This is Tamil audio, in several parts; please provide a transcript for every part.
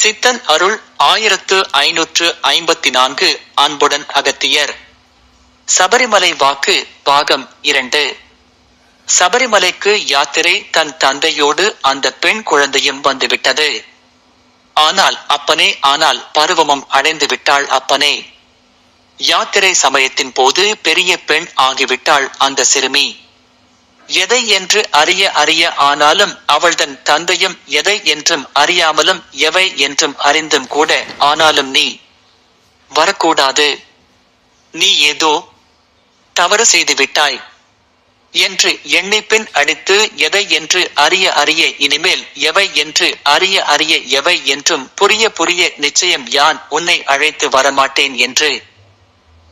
சித்தன் அருள் ஆயிரத்து ஐநூற்று ஐம்பத்தி நான்கு அன்புடன் அகத்தியர். சபரிமலை வாக்கு பாகம் இரண்டு. சபரிமலைக்கு யாத்திரை தன் தந்தையோடு அந்த பெண் குழந்தையும் வந்துவிட்டது. ஆனால் அப்பனே ஆனால் பருவமும் அடைந்து விட்டாள் அப்பனே. யாத்திரை சமயத்தின் போது பெரிய பெண் ஆகிவிட்டாள் அந்த சிறுமி. எதை என்று அறிய அறிய ஆனாலும் அவள் தன் தந்தையும் எதை என்றும் அறியாமலும் எவை என்றும் அறிந்தும் கூட ஆனாலும் நீ வரக்கூடாது. நீ ஏதோ தவறு செய்து விட்டாய் என்று எண்ணிப்பின் அடித்து எதை என்று அறிய அறிய இனிமேல் எவை என்று அறிய அறிய எவை என்றும் புரிய புரிய நிச்சயம் யான் உன்னை அழைத்து வரமாட்டேன் என்று.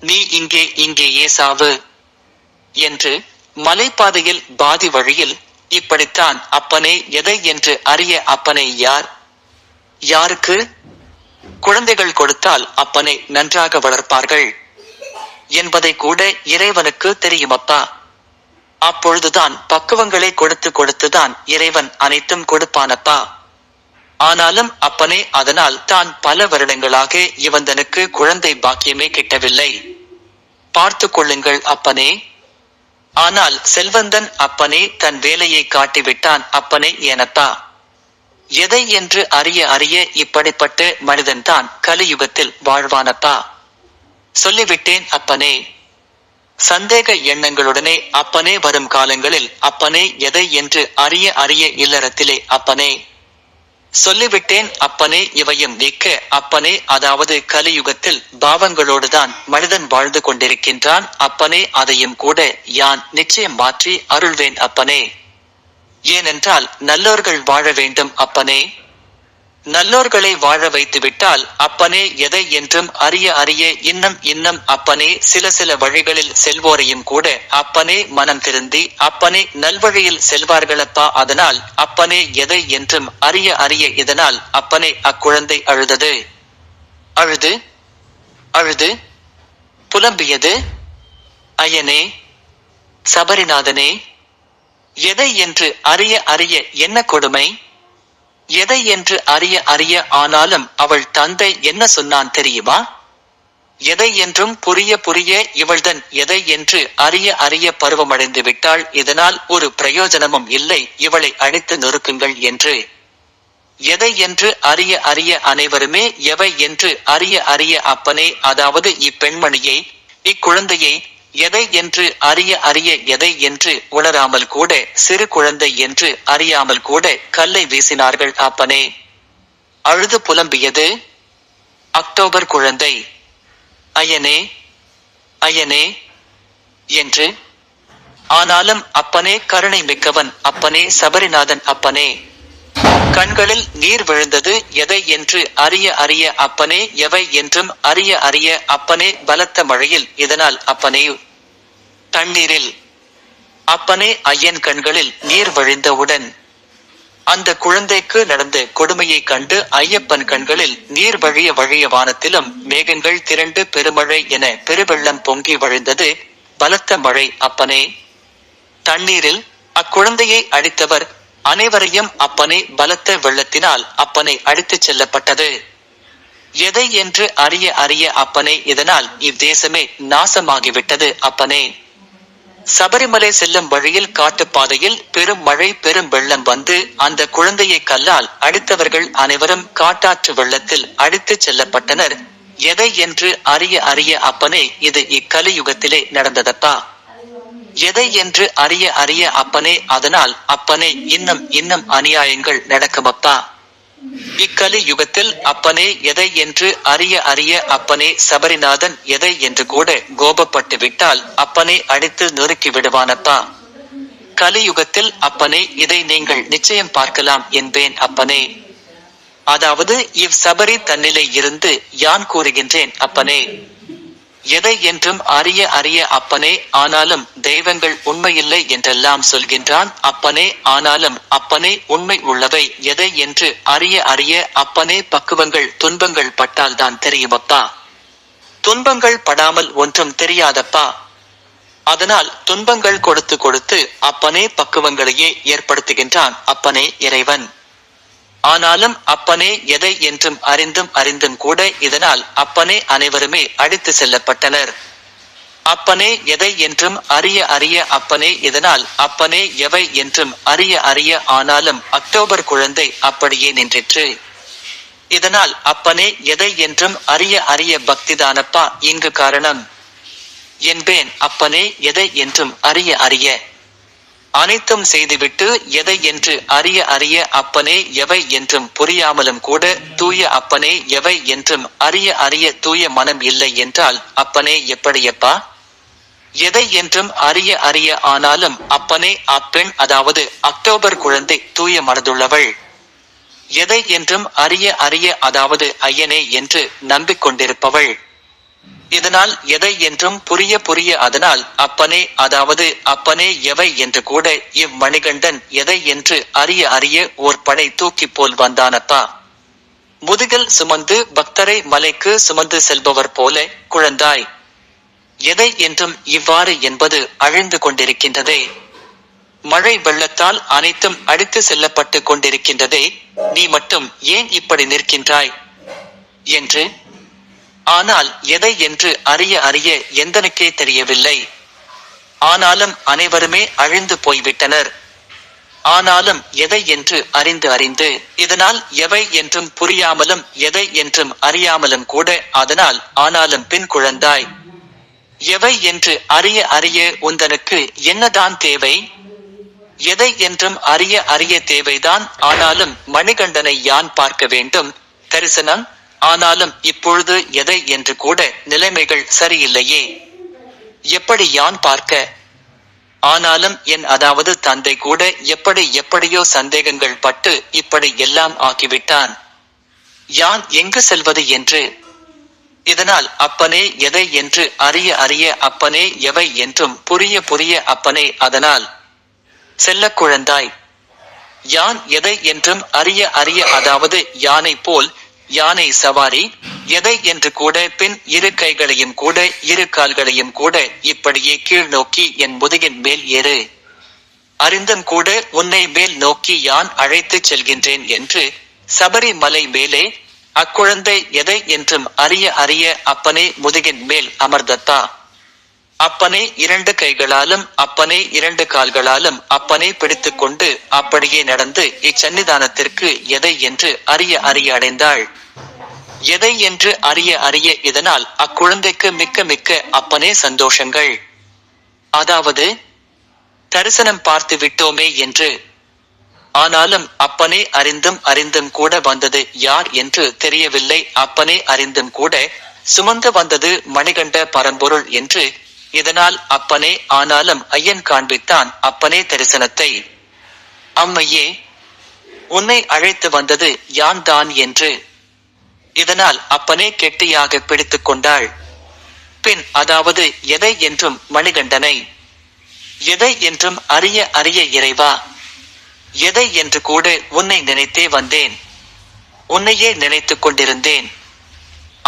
நீ இங்கே இங்கேயே சாவு என்று மலைப்பாதையில் பாதி வழியில் இப்படித்தான் அப்பனே எதை என்று அறிய அப்பனை யார்? யாருக்கு? குழந்தைகள் கொடுத்தால் அப்பனை நன்றாக வளர்ப்பார்கள். என்பதை கூட இறைவனுக்கு தெரியுமப்பா. அப்பொழுதுதான் பக்குவங்களை கொடுத்து கொடுத்துதான் இறைவன் அனைத்தும் கொடுப்பானப்பா. ஆனாலும் அப்பனே அதனால் தான் பல வருடங்களாக இவந்தனுக்கு குழந்தை பாக்கியமே கிட்டவில்லை. பார்த்து கொள்ளுங்கள் அப்பனே ஆனால் செல்வந்தன் அப்பனே தன் வேலையை காட்டிவிட்டான் அப்பனே எனத்தா எதை என்று அறிய அறிய இப்படிப்பட்ட மனிதன்தான் கலியுகத்தில் வாழ்வானத்தா? சொல்லிவிட்டேன் அப்பனே. சந்தேக எண்ணங்களுடனே அப்பனே வரும் காலங்களில் அப்பனே எதை என்று அறிய அறிய இல்லறத்திலே அப்பனே. சொல்லிவிட்டேன் அப்பனே இவையும் நீக்க அப்பனே அதாவது கலியுகத்தில் பாவங்களோடுதான் மனிதன் வாழ்ந்து கொண்டிருக்கின்றான் அப்பனே அதையும் கூட யான் நிச்சயம் மாற்றி அருள்வேன் அப்பனே. ஏனென்றால் நல்லோர்கள் வாழ வேண்டும் அப்பனே. நல்லோர்களை வாழ வைத்துவிட்டால் அப்பனே எதை என்றும் அறிய அறிய இன்னும் இன்னும் அப்பனே சில சில வழிகளில் செல்வோரையும் கூட அப்பனே மனம் திருந்தி அப்பனே நல்வழியில் செல்வார்களப்பா அதனால் அப்பனே எதை என்றும் அறிய அறிய இதனால் அப்பனே அக்குழந்தை அழுதது. அழுது அழுது புலம்பியது அயனே சபரிநாதனே எதை என்று அறிய அறிய என்ன கொடுமை? எதை என்று அறிய அறிய ஆனாலும் அவள் தந்தை என்ன சொன்னான் தெரியுமா? எதை என்றும் புரிய புரிய இவள்தன் எதை என்று அறிய அறிய பருவமடைந்து விட்டாள். இதனால் ஒரு பிரயோஜனமும் இல்லை. இவளை அழித்து நொறுக்குங்கள் என்று. எதை என்று அறிய அறிய அனைவருமே எவை என்று அறிய அறிய அப்பனே அதாவது இப்பெண்மணியை இக்குழந்தையை எதை என்று அறிய அறிய எதை என்று உணராமல் கூட சிறு குழந்தை என்று அறியாமல் கூட கல்லை வீசினார்கள் அப்பனே. அழுது புலம்பியது அக்டோபர் குழந்தை அயனே அயனே என்று. ஆனாலும் அப்பனே கருணை மிக்கவன் அப்பனே சபரிநாதன் அப்பனே. கண்களில் நீர் விழுந்தது எதை என்று அறிய அறிய அப்பனே எவை என்றும் அறிய அறிய அப்பனே பலத்த மழையில் இதனால் அப்பனே. தண்ணீரில். அப்பனே ஐயன் கண்களில் நீர் வழிந்தவுடன் அந்த குழந்தைக்கு நடந்த கொடுமையை கண்டு ஐயப்பன் கண்களில் நீர் வழிய வழிய வானத்திலும் மேகங்கள் திரண்டு பெருமழை என பெருவெள்ளம் பொங்கி வழிந்தது பலத்த மழை அப்பனே. தண்ணீரில் அக்குழந்தையை அழித்தவர் அனைவரையும் அப்பனே பலத்த வெள்ளத்தினால் அப்பனை அடித்துச் செல்லப்பட்டது. எதை என்று அறிய அறிய அப்பனே இதனால் இவ்தேசமே நாசமாகிவிட்டது அப்பனே. சபரிமலை செல்லும் வழியில் காட்டுப்பாதையில் பெரும் மழை பெரும் வெள்ளம் வந்து அந்த குழந்தையை கல்லால் அடித்தவர்கள் அனைவரும் காட்டாற்று வெள்ளத்தில் அடித்துச் செல்லப்பட்டனர். எதை என்று அறிய அறிய அப்பனே இது இக்கலியுகத்திலே நடந்ததப்பா? எதை என்று அறிய அறிய அப்பனே அதனால் அப்பனே இன்னும் இன்னும் அநியாயங்கள் நடக்குமப்பா? இக்கலி யுகத்தில் அப்பனே எதை என்று அறிய அறிய அப்பனே சபரிநாதன் எதை என்று கூட கோபப்பட்டு விட்டால் அப்பனே அடித்து நொறுக்கி விடுவானப்பா. கலியுகத்தில் அப்பனே இதை நீங்கள் நிச்சயம் பார்க்கலாம் என்பேன் அப்பனே. அதாவது இவ் சபரி தன்னிலை இருந்து யான் கூறுகின்றேன் அப்பனே. எதை என்றும் அறிய அறிய அப்பனே ஆனாலும் தெய்வங்கள் உண்மையில்லை என்றெல்லாம் சொல்கின்றான். அப்பனே ஆனாலும் அப்பனே உண்மை உள்ளவை. எதை என்று அறிய அறிய அப்பனே பக்குவங்கள் துன்பங்கள் பட்டால்தான் தெரியுமப்பா. துன்பங்கள் படாமல் ஒன்றும் தெரியாதப்பா. அதனால் துன்பங்கள் கொடுத்து கொடுத்து அப்பனே பக்குவங்களையே ஏற்படுத்துகின்றான். அப்பனே இறைவன். ஆனாலும் அப்பனே எதை என்றும் அறிந்தும் அறிந்தும் கூட இதனால் அப்பனே அனைவருமே அழித்து செல்லப்பட்டனர். அப்பனே எதை என்றும் அறிய அறிய அப்பனே இதனால் அப்பனே எவை என்றும் அறிய அறிய ஆனாலும் அக்டோபர் குழந்தை அப்படியே நின்றிற்று. இதனால் அப்பனே எதை என்றும் அறிய அறிய பக்திதானப்பா இங்கு காரணம். என்பேன் அப்பனே எதை என்றும் அறிய அறிய. அனைத்தும் செய்துவிட்டு எதை என்று அறிய அறிய அப்பனே எவை என்றும் புரியாமலும் கூட தூய அப்பனே எவை என்றும் அறிய அறிய தூய மனம் இல்லை என்றால் அப்பனே எப்படியப்பா? எதை என்றும் அறிய அறிய ஆனாலும் அப்பனே அப்பெண் அதாவது அக்டோபர் குழந்தை தூய மனதுள்ளவள். எதை என்றும் அறிய அறிய அதாவது ஐயனே என்று நம்பிக்கொண்டிருப்பவள். இதனால் எதை என்றும் புரிய புரிய அதனால் அப்பனே அதாவது அப்பனே எவை என்று கூட இம்மணிகண்டன் எதை என்று அறிய அறிய ஓர் படை தூக்கி போல் வந்தானப்பா முதுகில் சுமந்து பக்தரை மலைக்கு சுமந்து செல்பவர் போல குழந்தாய். எதை என்றும் இவ்வாறு என்பது அழிந்து கொண்டிருக்கின்றதே. மழை வெள்ளத்தால் அனைத்தும் அடித்து செல்லப்பட்டு கொண்டிருக்கின்றதே. நீ மட்டும் ஏன் இப்படி நிற்கின்றாய்? என்று ஆனால் எதை என்று அறிய அறிய எந்தனுக்கே தெரியவில்லை. ஆனாலும் அனைவருமே அழிந்து போய்விட்டனர். ஆனாலும் எதை என்று அறிந்து அறிந்து இதனால் எவை என்றும் புரியாமலும் எதை என்றும் அறியாமலும் கூட அதனால் ஆனாலும் பின் குழந்தாய். எவை என்று அறிய அறிய உந்தனுக்கு என்னதான் தேவை? எதை என்றும் அறிய அறிய தேவைதான் ஆனாலும் மணிகண்டனை யான் பார்க்க வேண்டும்? தரிசனம் ஆனாலும் இப்பொழுது எதை என்று கூட நிலைமைகள் சரியில்லையே. எப்படி யான் பார்க்க? ஆனாலும் என் அதாவது தந்தை கூட எப்படி எப்படியோ சந்தேகங்கள் பட்டு இப்படி எல்லாம் ஆக்கிவிட்டான் யான் எங்கு செல்வது என்று? இதனால் அப்பனே எதை என்று அறிய அறிய அப்பனே எவை என்றும் புரிய புரிய அப்பனே அதனால் செல்ல குழந்தாய். யான் எதை என்றும் அறிய அறிய அதாவது யானை போல் யானை சவாரி எதை என்று கூட பின் இரு கைகளையும் கூட இரு கால்களையும் கூட இப்படியே கீழ் நோக்கி என் முதுகின் மேல் ஏறு. அறிந்தும் கூட உன்னை மேல் நோக்கி யான் அழைத்துச் செல்கின்றேன் என்று சபரிமலை மேலே அக்குழந்தை எதை என்றும் அறிய அறிய அப்பனே முதுகின் மேல் அமர்ந்தத்தா. அப்பனே இரண்டு கைகளாலும் அப்பனே இரண்டு கால்களாலும் அப்பனே பிடித்துக்கொண்டு அப்படியே நடந்து இச்சன்னிதானத்திற்கு எதை என்று அறிய அறிய அடைந்தாள். எதை என்று அறிய அறிய இதனால் அக்குழந்தைக்கு மிக்க மிக்க அப்பனே சந்தோஷங்கள். அதாவது தரிசனம் பார்த்து விட்டோமே என்று. ஆனாலும் அப்பனே அறிந்தும் அறிந்தும் கூட வந்தது யார் என்று தெரியவில்லை. அப்பனே அறிந்தும் கூட சுமந்து வந்தது மணிகண்ட பரம்பொருள் என்று இதனால் அப்பனே ஆனாலும் ஐயன் காண்பித்தான் அப்பனே தரிசனத்தை. அம்மையே உன்னை அழைத்து வந்தது யான் தான் என்று. இதனால் அப்பனே கெட்டியாக பிடித்துக் கொண்டாள். பின் அதாவது எதை என்றும் மணிகண்டனை. எதை என்றும் அறிய அறிய இறைவா. எதை என்று கூட உன்னை நினைத்தே வந்தேன். உன்னையே நினைத்துக் கொண்டிருந்தேன்.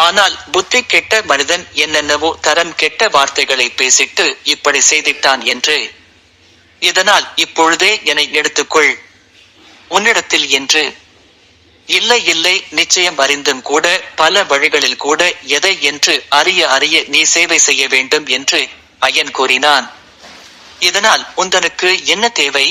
ஆனால் புத்தி கெட்ட மனிதன் என்னென்னவோ தரம் கெட்ட வார்த்தைகளை பேசிட்டு இப்படி செய்திட்டான் என்று. இதனால் இப்பொழுதே என்னை எடுத்துக்கொள். உன்னிடத்தில் என்று. இல்லை இல்லை நிச்சயம் அறிந்தும் கூட பல வழிகளில் கூட எதை என்று அறிய அறிய நீ சேவை செய்ய வேண்டும் என்று ஐயன் கூறினான். இதனால் உந்தனுக்கு என்ன தேவை?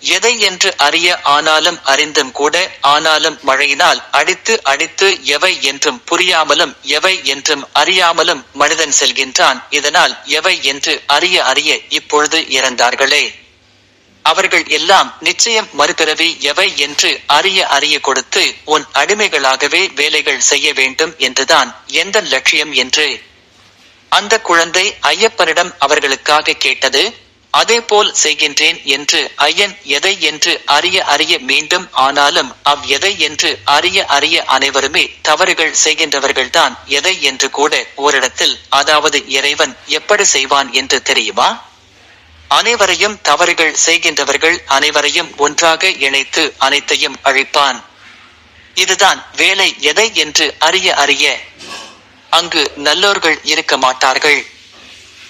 எதை என்று அறிய ஆனாலும் அறிந்தும் கூட ஆனாலும் மழையினால் அடித்து அடித்து எவை என்றும் புரியாமலும் எவை என்றும் அறியாமலும் மனிதன் செல்கின்றான். இதனால் எவை என்று அறிய அறிய இப்பொழுது இறந்தார்களே. அவர்கள் எல்லாம் நிச்சயம் மறுபிறவி எவை என்று அறிய அறிய கொடுத்து உன் அடிமைகளாகவே வேலைகள் செய்ய வேண்டும் என்றுதான். எந்த லட்சியம் என்று? அந்த குழந்தை ஐயப்பனிடம் அவர்களுக்காக கேட்டது அதேபோல் செய்கின்றேன் என்று ஐயன் எதை என்று அறிய அறிய மீண்டும் ஆனாலும் அவ் எதை என்று அறிய அறிய அனைவருமே தவறுகள் செய்கின்றவர்கள்தான் எதை என்று கூட ஓரிடத்தில் அதாவது இறைவன் எப்படி செய்வான் என்று தெரியுமா? அனைவரையும் தவறுகள் செய்கின்றவர்கள் அனைவரையும் ஒன்றாக இணைத்து அனைத்தையும் அழிப்பான். இதுதான் வேலை எதை என்று அறிய அறிய அங்கு நல்லோர்கள் இருக்க மாட்டார்கள்.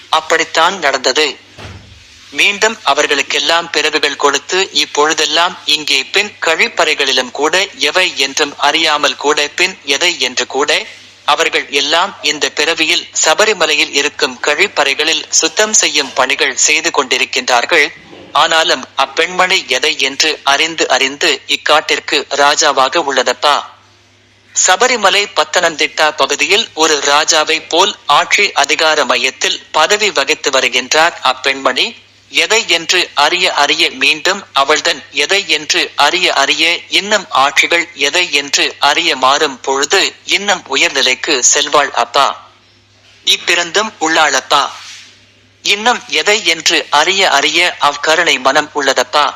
அப்படித்தான் நடந்தது. மீண்டும் அவர்களுக்கெல்லாம் பிறகுகள் கொடுத்து இப்பொழுதெல்லாம் இங்கே பின் கழிப்பறைகளிலும் கூட எவை என்றும் அறியாமல் கூட பின் எதை என்று கூட அவர்கள் எல்லாம் இந்த பிறவியில் சபரிமலையில் இருக்கும் கழிப்பறைகளில் சுத்தம் செய்யும் பணிகள் செய்து கொண்டிருக்கின்றார்கள். ஆனாலும் அப்பெண்மணி எதை என்று அறிந்து அறிந்து இக்காட்டிற்கு ராஜாவாக உள்ளதப்பா? சபரிமலை பத்தனந்திட்டா பகுதியில் ஒரு ராஜாவை போல் ஆட்சி அதிகார மையத்தில் பதவி வகித்து வருகின்றார் அப்பெண்மணி. எதை என்று அறிய அறிய மீண்டும் அவள்தன் எதை என்று அறிய அறிய இன்னும் ஆட்சிகள் எதை என்று அறிய மாறும் பொழுது இன்னும் உயர்நிலைக்கு செல்வாள் அப்பா. இப்பிறந்தும் உள்ளாளப்பா. இன்னும் எதை என்று அறிய அறிய அவ்கருணை மனம் உள்ளதப்பா.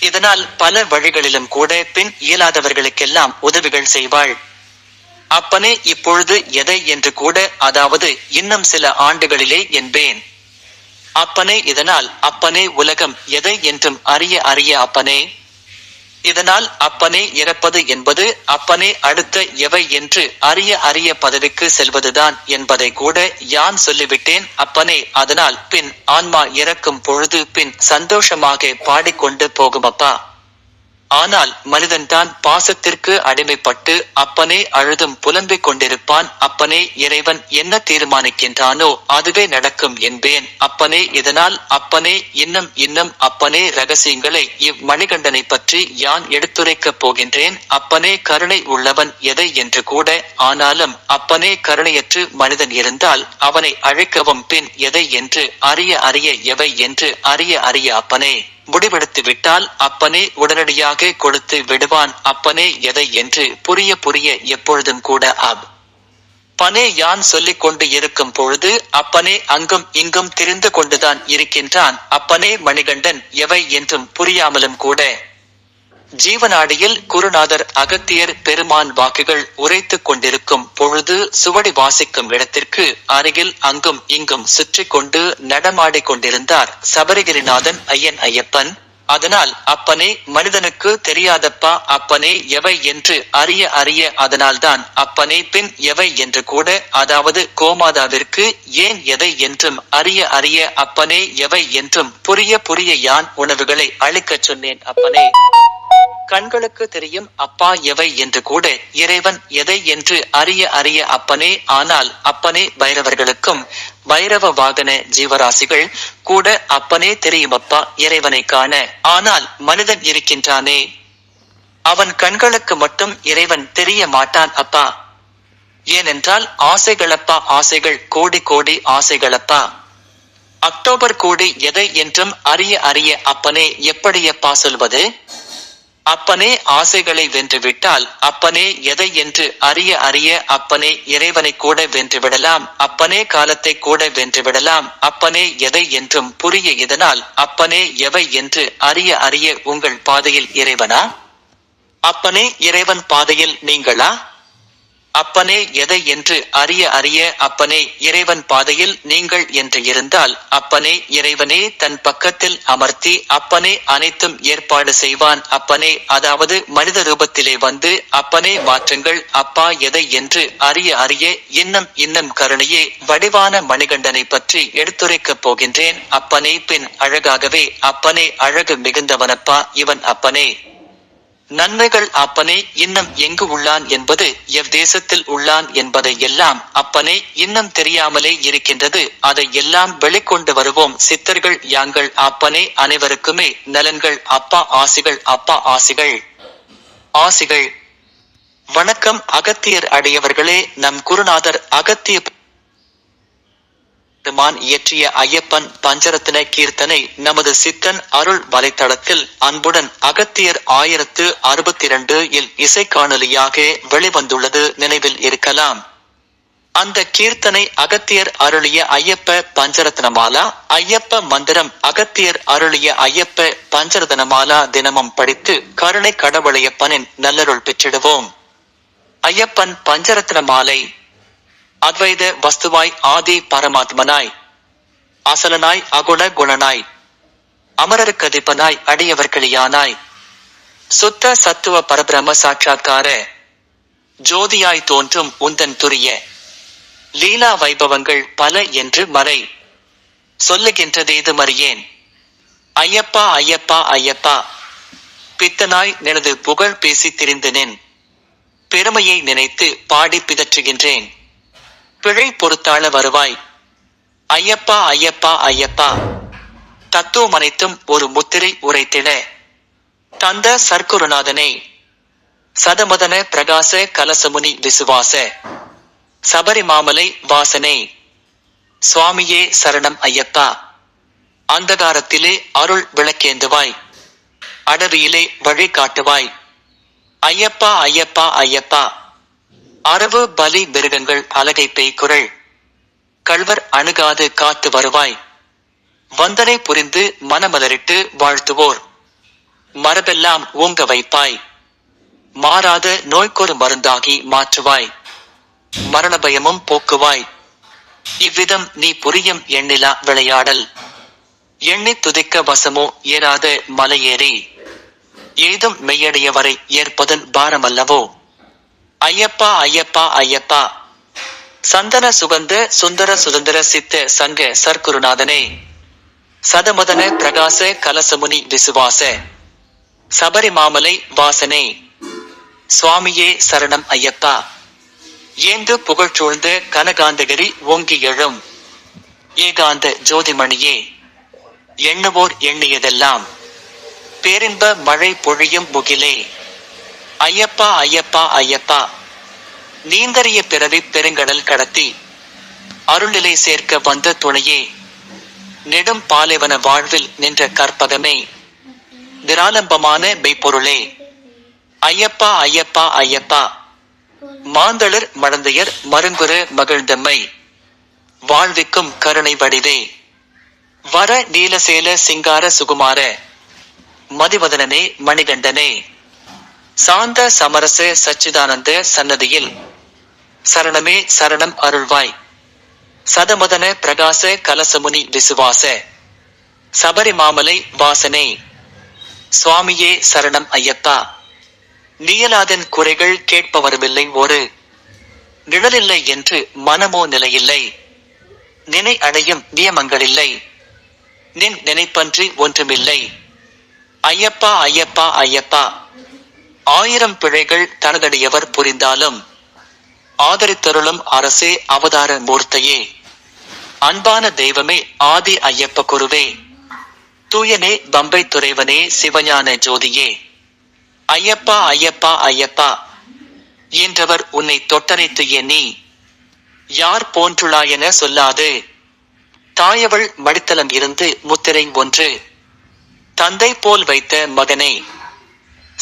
இதனால் பல வழிகளிலும் கூட பின் இயலாதவர்களுக்கெல்லாம் உதவிகள் செய்வாள். அப்பனே இப்பொழுது எதை என்று கூட அதாவது இன்னும் சில ஆண்டுகளிலே என்பேன். அப்பனே இதனால் அப்பனே உலகம் எதை என்றும் அறிய அறிய அப்பனே? இதனால் அப்பனே இறப்பது என்பது அப்பனே அடுத்த எவை என்று அறிய அறிய பதவிக்கு செல்வதுதான் என்பதை கூட யான் சொல்லிவிட்டேன். அப்பனே அதனால் பின் ஆன்மா இறக்கும் பொழுது பின் சந்தோஷமாக பாடிக்கொண்டு போகுமப்பா. ஆனால் மனிதன்தான் பாசத்திற்கு அடிமைப்பட்டு அப்பனே அழுதும் புலம்பிக் கொண்டிருப்பான். அப்பனே இறைவன் என்ன தீர்மானிக்கின்றானோ அதுவே நடக்கும் என்பேன். அப்பனே இதனால் அப்பனே இன்னும் இன்னும் அப்பனே ரகசியங்களை இம்மணிகண்டனை பற்றி யான் எடுத்துரைக்கப் போகின்றேன். அப்பனே கருணை உள்ளவன் எதை என்று கூட ஆனாலும் அப்பனே கருணையற்று மனிதன் இருந்தால் அவனை அழைக்கவும் பின் எதை என்று அறிய அறிய எவை என்று அறிய அறிய அப்பனே. முடிவெடுத்து விட்டால் அப்பனே உடனடியாக கொடுத்து விடுவான். அப்பனே எதை என்று புரிய புரிய எப்பொழுதும் கூட அப் பனே யான் சொல்லிக் கொண்டு இருக்கும் பொழுது அப்பனே அங்கும் இங்கும் தெரிந்து கொண்டுதான் இருக்கின்றான். அப்பனே மணிகண்டன் எவை என்றும் புரியாமலும் கூட ஜீவநாடியில் குருநாதர் அகத்தியர் பெருமான் வாக்குகள் உரைத்துக் கொண்டிருக்கும் பொழுது சுவடி வாசிக்கும் இடத்திற்கு அருகில் அங்கும் இங்கும் சுற்றி கொண்டு நடமாடிக் கொண்டிருந்தார் சபரிகிரிநாதன் ஐயன் ஐயப்பன். அதனால் அப்பனே மனிதனுக்கு தெரியாதப்பா அப்பனே எவை என்று அறிய அறிய அதனால்தான் அப்பனே பின் எவை என்று கூட அதாவது கோமாதாவிற்கு ஏன் எதை என்றும் அறிய அறிய அப்பனே எவை என்றும் புரிய புரிய யான் உணவுகளை அளிக்கச் சொன்னேன் அப்பனே. கண்களுக்கு தெரியும் அப்பா எவை? என்று கூட இறைவன் எதை என்று அறிய அறிய அப்பனே ஆனால் அப்பனே பைரவர்களுக்கும் பைரவ வாகன ஜீவராசிகள் கூட அப்பனே தெரியும் அப்பா இறைவனை காண. ஆனால் மனிதன் இருக்கின்றானே. அவன் கண்களுக்கு மட்டும் இறைவன் தெரிய மாட்டான் அப்பா. ஏனென்றால் ஆசைகளப்பா ஆசைகள் கோடி கோடி ஆசைகளப்பா. அக்டோபர் கோடி எதை என்றும் அறிய அறிய அப்பனே எப்படியப்பா சொல்வது? அப்பனே ஆசைகளை வென்றுவிட்டால் அப்பனே எதை என்று அறிய அறிய அப்பனே இறைவனை கூட வென்றுவிடலாம் அப்பனே காலத்தை கூட வென்றுவிடலாம் அப்பனே எதை என்றும் புரிய இதனால் அப்பனே எவை என்று அறிய அறிய உங்கள் பாதையில் இறைவனா? அப்பனே இறைவன் பாதையில் நீங்களா? அப்பனே எதை என்று அறிய அறிய அப்பனே இறைவன் பாதையில் நீங்கள் என்று இருந்தால் அப்பனே இறைவனே தன் பக்கத்தில் அமர்த்தி அப்பனே அனைத்தும் ஏற்பாடு செய்வான். அப்பனே அதாவது மனித ரூபத்திலே வந்து அப்பனே மாற்றங்கள். அப்பா எதை என்று அறிய அறிய இன்னும் இன்னும் கருணையே வடிவான மணிகண்டனை பற்றி எடுத்துரைக்கப் போகின்றேன். அப்பனே பின் அழகாகவே அப்பனே அழகு மிகுந்தவனப்பா இவன் அப்பனே. நன்மைகள் அப்பனே இன்னும் எங்கு உள்ளான் என்பது எவ்தேசத்தில் உள்ளான் என்பதை எல்லாம் அப்பனே இன்னும் தெரியாமலே இருக்கின்றது. அதை எல்லாம் வெளிக்கொண்டு வருவோம். சித்தர்கள் யாங்கள் அப்பனே அனைவருக்குமே நலன்கள். அப்பா ஆசிகள் அப்பா ஆசிகள். ஆசிகள். வணக்கம் அகத்தியர் அடையவர்களே நம் குருநாதர் அகத்திய பெருமான் இயற்றிய ஐயப்பன் பஞ்சரத்ன கீர்த்தனை நமது சித்தன் அருள் வலைத்தளத்தில் அன்புடன் அகத்தியர் ஆயிரத்து அறுபத்தி இரண்டு இல் இசைக்காணொலியாக வெளிவந்துள்ளது நினைவில் இருக்கலாம். அந்த கீர்த்தனை அகத்தியர் அருளிய ஐயப்ப பஞ்சரத்னமாலா ஐயப்ப மந்திரம் அகத்தியர் அருளிய ஐயப்ப பஞ்சரதனமாலா தினமும் படித்து கருணை கடவுளையப்பனின் நல்லருள் பெற்றிடுவோம். ஐயப்பன் பஞ்சரத்ன மாலை அத்வைத வஸ்துவாய் ஆதி பரமாத்மனாய் அசலனாய் அகுண குணனாய் அமரருக்கதிப்பனாய் அடியவர்களியானாய் சுத்த சத்துவ பரபிரம சாட்சா்கார ஜோதியாய் தோன்றும் உந்தன் துரிய லீலா வைபவங்கள் பல என்று மறை. சொல்லுகின்றதேது மறியேன்? ஐயப்பா ஐயப்பா ஐயப்பா பித்தனாய் எனது புகழ் பேசி திரிந்தனேன் பெருமையை நினைத்து பாடி பிதற்றுகின்றேன். பிழை பொறுத்தாள வருவாய். ஐயப்பா ஐயப்பா ஐயப்பா. தத்துவம் அனைத்தும் ஒரு முத்திரை உரைத்திட தந்த சர்க்குருநாதனே. சதமதன பிரகாச கலசமுனி விசுவாச. சபரிமாமலை வாசனே. சுவாமியே சரணம் ஐயப்பா. அந்தகாரத்திலே அருள் விளக்கேந்துவாய். அடவியிலே வழி காட்டுவாய் ஐயப்பா ஐயப்பா ஐயப்பா. அரவு பலி மிருகங்கள் அலகை பெய்குரல் கள்வர் அணுகாது காத்து வருவாய். வந்தனை புரிந்து மனமலரிட்டு வாழ்த்துவோர். மரபெல்லாம் ஓங்க வைப்பாய். மாறாத நோய்க்கொரு மருந்தாகி மாற்றுவாய். மரண பயமும் போக்குவாய். இவ்விதம் நீ புரியும் எண்ணிலா விளையாடல். எண்ணி துதிக்க வசமோ ஏறாத மலையேறி. ஏதும் மெய்யடைய வரை ஏற்பதன் பாரமல்லவோ? ஐயப்பா ஐயப்பா ஐயப்பா. சந்தன சுகந்த சுந்தர சுதந்திர சித்த சங்க சர்க்குருநாதனே. சதமதன பிரகாச கலசமுனி விசுவாச. சபரிமாமலை வாசனே. சுவாமியே சரணம் ஐயப்பா. ஏந்து புகழ்ச்சூழ்ந்த கனகாந்தகிரி ஓங்கி எழும். ஏகாந்த ஜோதிமணியே எண்ணுவோர் எண்ணியதெல்லாம். பேரின்ப மழை பொழியும் முகிலே. ஐயப்பா ஐயப்பா ஐயப்பா. நீந்தறிய பிறவி பெருங்கடல் கடத்தி அருளிலை சேர்க்க வந்த துணையே நெடும் பாலைவன வாழ்வில் நின்ற கற்பகமே திராலம்பமான மெய்ப்பொருளே. ஐயப்பா ஐயப்பா ஐயப்பா. மாந்தளர் மடந்தையர் மருங்குற மகிழ்ந்தம்மை வாழ்விக்கும் கருணை வடிவே. வர நீலசேல சிங்கார சுகுமார மதிவதனனே மணிகண்டனே. சாந்த சமரச சச்சிதானந்த சன்னதியில் சரணமே சரணம் அருள்வாய். சதமதன பிரகாச கலசமுனி விசுவாச. சபரிமாமலை வாசனே சுவாமியே சரணம் ஐயப்பா. நீயலாதன் குறைகள் கேட்பவருமில்லை ஒரு நிழலில்லை என்று மனமோ நிலையில்லை. நினை அடையும் நியமங்களில்லை. நின் நினைப்பன்றி ஒன்றுமில்லை. ஐயப்பா ஐயப்பா ஐயப்பா. ஆயிரம் பிழைகள் தனதடியவர் புரிந்தாலும் ஆதரித்தருளும் அரசே அவதார மூர்த்தையே. அன்பான தெய்வமே ஆதி ஐயப்ப குருவே தூயனே பம்பை துறைவனே சிவஞான ஜோதியே. ஐயப்பா ஐயப்பா ஐயப்பா என்றவர் உன்னை தொட்டனைத்து எண்ணி யார் போன்றுளாயென சொல்லாது. தாயவள் மடித்தலம் இருந்து முத்திரை ஒன்று தந்தை போல் வைத்த மகனை.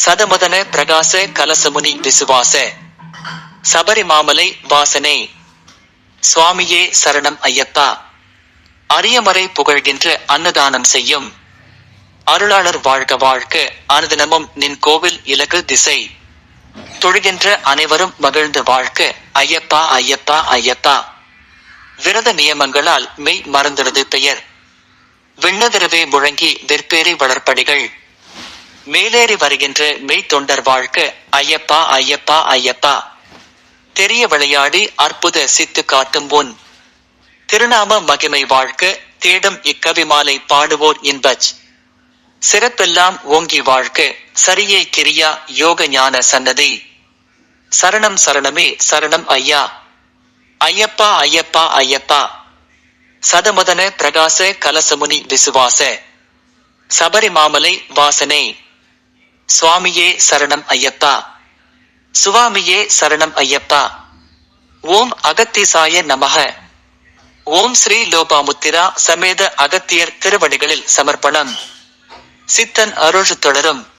சதமதன பிரகாச கலசமுனி விசுவாச. சபரிமாமலை வாசனை. சுவாமியே சரணம் ஐயப்பா. அரியமறை புகழ்கின்ற அன்னதானம் செய்யும். அருளாளர் வாழ்க வாழ்க அனுதினமும் நின் கோவில் இலகு திசை. தொழுகின்ற அனைவரும் மகிழ்ந்து வாழ்க ஐயப்பா ஐயப்பா ஐயப்பா. விரத நியமங்களால் மெய் மறந்துடுது பெயர். விண்ணதிரவே முழங்கி வெற்பேரி வளர்ப்படிகள் மேலேறி வருகின்ற மெய்தொண்டர் வாழ்க்கு ஐயப்பா ஐயப்பா ஐயப்பா. தெரிய விளையாடி அற்புத சித்து காட்டும் உன் திருநாம மகிமை வாழ்க்க தேடும் இக்கவி மாலை பாடுவோர் இன்பச். சிறப்பெல்லாம் ஓங்கி வாழ்க்க சரியே கிரியா யோக ஞான சன்னதி. சரணம் சரணமே சரணம் ஐயா. ஐயப்பா ஐயப்பா ஐயப்பா. சதமதன பிரகாச கலசமுனி விசுவாச. சபரிமாமலை வாசனை. சுவாமியே சரணம் ஐயப்பா. சுவாமியே சரணம் ஐயப்பா. ஓம் அகத்தீசாய நமக. ஓம் ஸ்ரீ லோபாமுத்திரா சமேத அகத்தியர் திருவடிகளில் சமர்ப்பணம். சித்தன் அருள் தொடரும்.